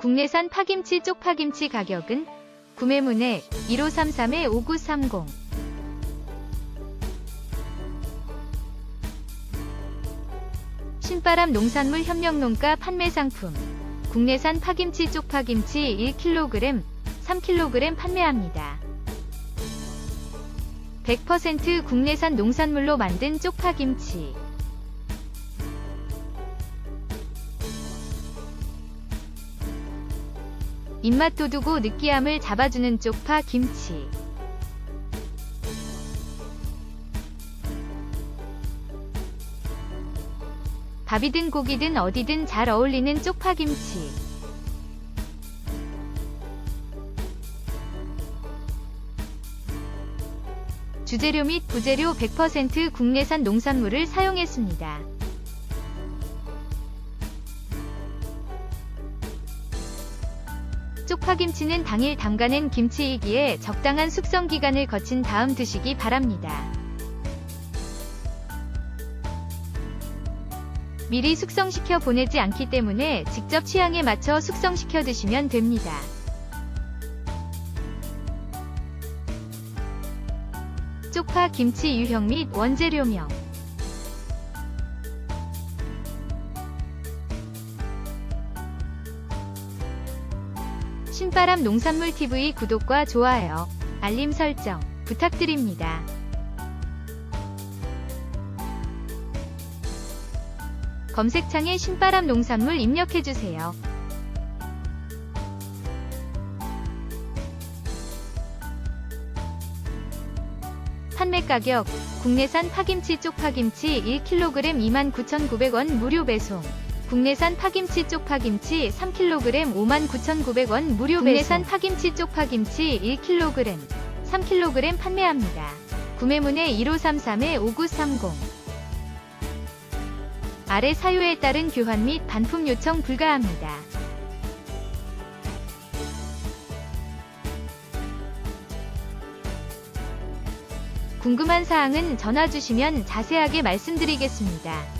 국내산 파김치 쪽파김치 가격은 구매문의 1533-5930 신바람 농산물 협력농가 판매 상품. 국내산 파김치 쪽파김치 1kg, 3kg 판매합니다. 100% 국내산 농산물로 만든 쪽파김치 입맛 돋우고 느끼함을 잡아주는 쪽파 김치. 밥이든 고기든 어디든 잘 어울리는 쪽파 김치. 주재료 및 부재료 100% 국내산 농산물을 사용했습니다. 쪽파김치는 당일 담가낸 김치이기에 적당한 숙성 기간을 거친 다음 드시기 바랍니다. 미리 숙성시켜 보내지 않기 때문에 직접 취향에 맞춰 숙성시켜 드시면 됩니다. 쪽파 김치 유형 및 원재료명 신바람 농산물 TV 구독과 좋아요, 알림 설정 부탁드립니다. 검색창에 신바람 농산물 입력해주세요. 판매 가격 국내산 파김치 쪽파김치 1kg 29,900원 무료 배송 국내산 파김치 쪽파김치 3kg 59,900원 무료 배송 국내산 파김치 쪽파김치 1kg 3kg 판매합니다. 구매문의 1533-5930 아래 사유에 따른 교환 및 반품 요청 불가합니다. 궁금한 사항은 전화 주시면 자세하게 말씀드리겠습니다.